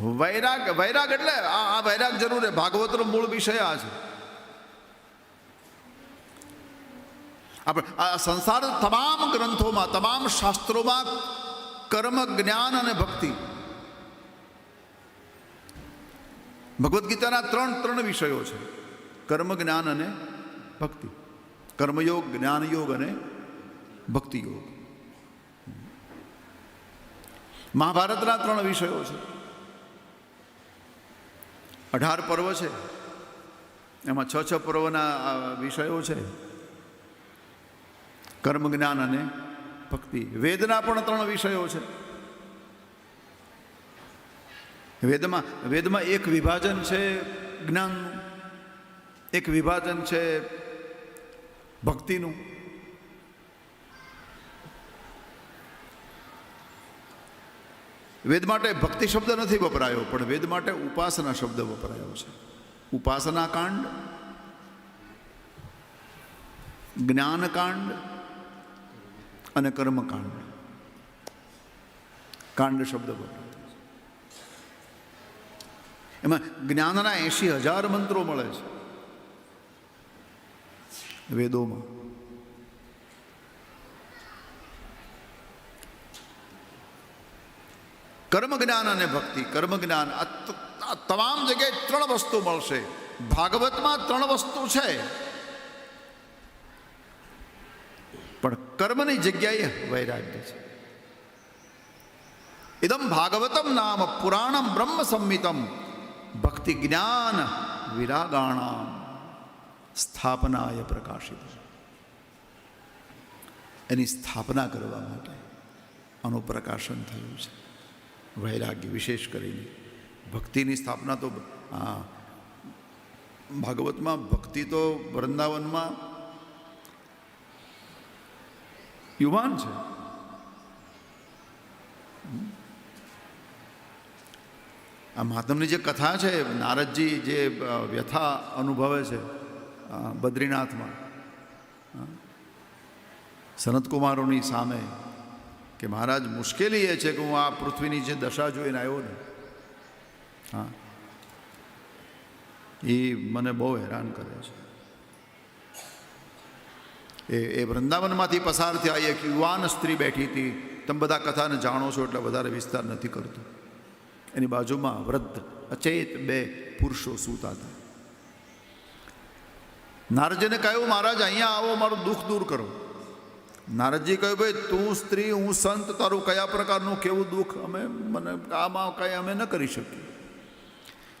વૈરાગ વૈરાગ એટલે આ વૈરાગ જરૂર છે. ભાગવતનો મૂળ વિષય આ છે. આપણે આ સંસાર તમામ ગ્રંથોમાં, તમામ શાસ્ત્રોમાં કર્મ, જ્ઞાન અને ભક્તિ. ભગવદ્ ગીતાના ત્રણ ત્રણ વિષયો છે. કર્મ, જ્ઞાન અને ભક્તિ. કર્મયોગ, જ્ઞાનયોગ અને ભક્તિયોગ. મહાભારતના ત્રણ વિષયો છે. અઢાર પર્વ છે. એમાં છ છ પર્વના વિષયો છે. કર્મ, જ્ઞાન અને ભક્તિ. વેદના પણ ત્રણ વિષયો છે. વેદમાં વેદમાં એક વિભાજન છે જ્ઞાનનું, એક વિભાજન છે ભક્તિનું. વેદ માટે ભક્તિ શબ્દ નથી વપરાયો, પણ વેદ માટે ઉપાસના શબ્દ વપરાયો છે. ઉપાસના કાંડ, જ્ઞાનકાંડ અને કર્મકાંડ. કાંડ શબ્દ વપરાયો છે. એમાં જ્ઞાનના એંશી હજાર મંત્રો મળે છે. વેદોમાં. કર્મ જ્ઞાન અને ભક્તિ. કર્મ જ્ઞાન, આ આ તમામ જગ્યાએ ત્રણ વસ્તુ મળશે. ભાગવતમાં ત્રણ વસ્તુ છે. પણ કર્મની જગ્યાએ વૈરાગ્ય છે. ઇદમ ભાગવતમ નામ પુરાણમ બ્રહ્મ સંમિતમ ભક્તિ જ્ઞાન વિરાગાણામ સ્થાપનાય પ્રકાશિત. એની સ્થાપના કરવા માટે આનું પ્રકાશન થયું છે. વૈરાગ્ય વિશેષ કરીને ભક્તિની સ્થાપના તો ભાગવતમાં ભક્તિ તો વૃંદાવનમાં યુવાન છે. આ મહાત્મની જે કથા છે, નારદજી જે વ્યથા અનુભવે છે બદ્રીનાથમાં સનતકુમારોની સામે કે મહારાજ, મુશ્કેલી એ છે કે હું આ પૃથ્વીની જે દશા જોઈને આવ્યો ને, હા, એ મને બહુ હેરાન કરે છે. એ એ વૃંદાવનમાંથી પસાર થયા, એક યુવાન સ્ત્રી બેઠી હતી. તમે બધા કથાને જાણો છો એટલે વધારે વિસ્તાર નથી કરતો. એની બાજુમાં વૃદ્ધ, અચેત બે પુરુષો સૂતા હતા. નારજીને કહ્યું, મહારાજ, અહીંયા આવો, મારું દુઃખ દૂર કરો. નારદજી કહ્યું ભાઈ, તું સ્ત્રી, હું સંત, તારું કયા પ્રકારનું કેવું દુઃખ અમે, મને આમાં કાંઈ અમે ન કરી શકીએ.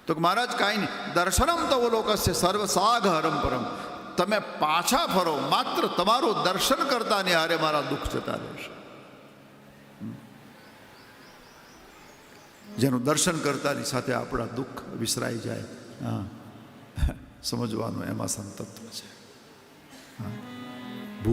તો મહારાજ, કાંઈ નહીં. દર્શનમ તો લોકસ્ય સર્વ સાઘ હરમ પરમ. તમે પાછા ફરો. માત્ર તમારું દર્શન કરતા ને હારે મારા દુઃખ જતા રહેશે. જેનું દર્શન કરતાની સાથે આપણા દુઃખ વિસરાઈ જાય. હા. સમજવાનું એમાં સંતત્વ છે. હા.